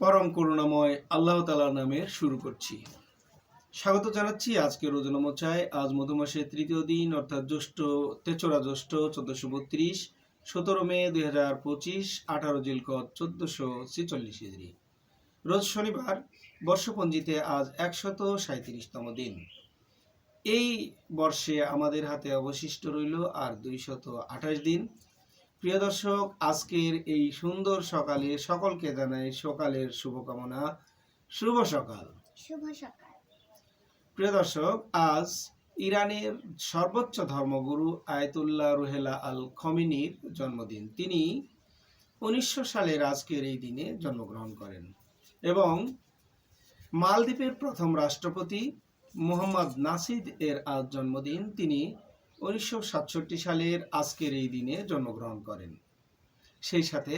পরম করুণাময় আল্লাহ তালার নামে শুরু করছি। স্বাগত জানাচ্ছি আজকে রোজনমোচায় আজ মধুমাসের তৃতীয় দিন, অর্থাৎ জ্যৈষ্ঠ তেচরা জ্যৈষ্ঠ চোদ্দশো বত্রিশ, সতেরো মে দুই হাজার পঁচিশ, আঠারো জিলকত চোদ্দশো ছেচল্লিশ ইজরি রোজ শনিবার, বর্ষপঞ্জিতে আজ একশত সাঁত্রিশতম দিন। এই বর্ষে আমাদের হাতে অবশিষ্ট রইল আর দুইশত আঠাশ দিন। প্রিয় দর্শক আজকের এই সুন্দর সকালে সকলকে জানাই সকালের শুভকামনা। শুভ সকাল। শুভ সকাল। প্রিয় দর্শক আজ ইরানের সর্বোচ্চ ধর্মগুরু আয়তুল্লাহ রুহেলা আল খমিনির জন্মদিন। তিনি উনিশশো সালের আজকের এই দিনে জন্মগ্রহণ করেন এবং মালদ্বীপের প্রথম রাষ্ট্রপতি মোহাম্মদ নাসিদ এর আজ জন্মদিন। তিনি উনিশশো সাতষট্টি সালের আজকের এই দিনে জন্মগ্রহণ করেন। সেই সাথে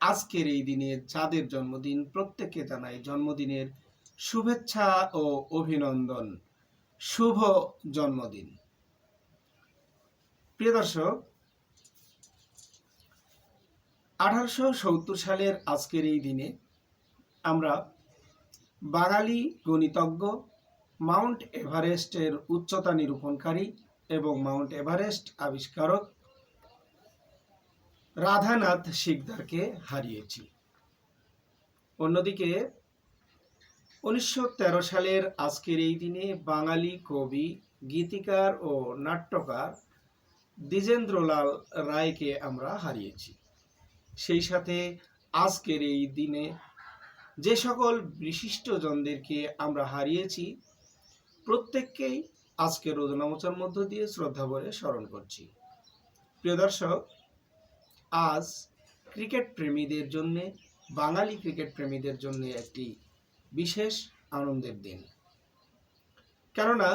আজকের এই দিনে যাদের জন্মদিন প্রত্যেককে জানাই জন্মদিনের শুভেচ্ছা ও অভিনন্দন। শুভ জন্মদিন। প্রিয় দর্শক, আঠারোশো সত্তর সালের আজকের এই দিনে আমরা বাঙালি গণিতজ্ঞ মাউন্ট এভারেস্টের উচ্চতা নিরূপণকারী এবং মাউন্ট এভারেস্ট আবিষ্কারক রাধানাথ শিকদারকে হারিয়েছি অন্যদিকে, উনিশশো তেরো সালের আজকের এই দিনে বাঙালি কবি, গীতিকার ও নাট্যকার দ্বিজেন্দ্রলাল রায়কে আমরা হারিয়েছি। সেই সাথে আজকের এই দিনে যে সকল বিশিষ্টজনদেরকে আমরা হারিয়েছি, প্রত্যেককেই আজকের রোজনামোচার মধ্য দিয়ে শ্রদ্ধা ভরে স্মরণ করছি। প্রিয় দর্শক, আজ ক্রিকেট প্রেমীদের জন্য, বাঙালি ক্রিকেট প্রেমীদের জন্য একটি বিশেষ আনন্দের দিন। কেননা,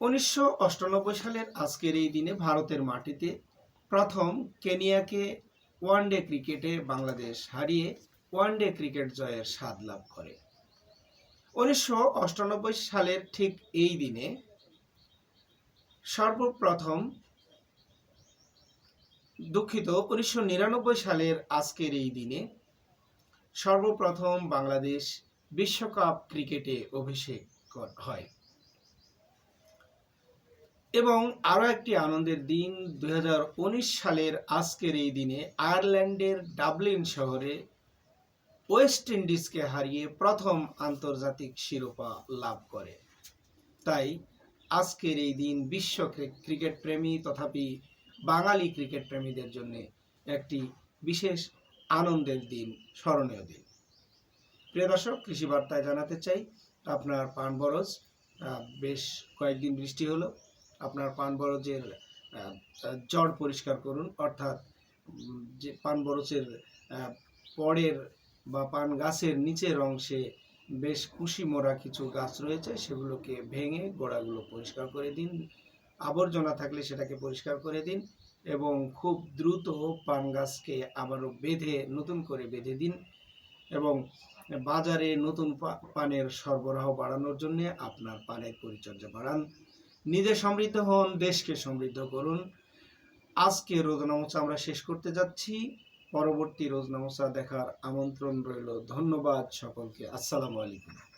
উনিশশো অষ্টানব্বই সালের আজকের এই দিনে ভারতের মাটিতে প্রথম কেনিয়াকে ওয়ানডে ক্রিকেটে বাংলাদেশ হারিয়ে ওয়ানডে ক্রিকেট জয়ের স্বাদ লাভ করে। উনিশশো সালের ঠিক এই দিনে সর্বপ্রথম দুঃখিত উনিশশো নিরানব্বই সালের আজকের এই দিনে সর্বপ্রথম বাংলাদেশ বিশ্বকাপ ক্রিকেটে অভিষেক হয়। এবং আরও একটি আনন্দের দিন দু হাজার উনিশ সালের আজকের এই দিনে আয়ারল্যান্ডের ডাবলিন শহরে ওয়েস্ট ইন্ডিজকে হারিয়ে প্রথম আন্তর্জাতিক শিরোপা লাভ করে। তাই আজকের এই দিন বিশ্ব ক্রি- ক্রিকেট প্রেমী তথাপি বাঙালি ক্রিকেট প্রেমীদের জন্য একটি বিশেষ আনন্দের দিন, স্মরণীয় দিন। প্রিয় দর্শক কৃষি বার্তায় জানাতে চাই, আপনার পান বরজ বেশ কয়েকদিন বৃষ্টি হলো। আপনার পান বরজের জড় পরিষ্কার করুন, অর্থাৎ যে পান বরজের পরের বা পান গাছের নিচের অংশে বেশ কুশি মোড়া কিছু গাছ রয়েছে, সেগুলোকে ভেঙে গোড়াগুলো পরিষ্কার করে দিন। আবর্জনা থাকলে সেটাকে পরিষ্কার করে দিন এবং খুব দ্রুত পান গাছকে আবারও বেঁধে, নতুন করে বেঁধে দিন এবং বাজারে নতুন পানের সরবরাহ বাড়ানোর জন্য আপনার পানের পরিচর্যা বাড়ান। নিজে সমৃদ্ধ হন, দেশকে সমৃদ্ধ করুন। আজকে রোজনামোচা আমরা শেষ করতে যাচ্ছি। পরবর্তী রোজনামোচা দেখার আমন্ত্রণ রইল। ধন্যবাদ সকলকে। আসসালামু আলাইকুম।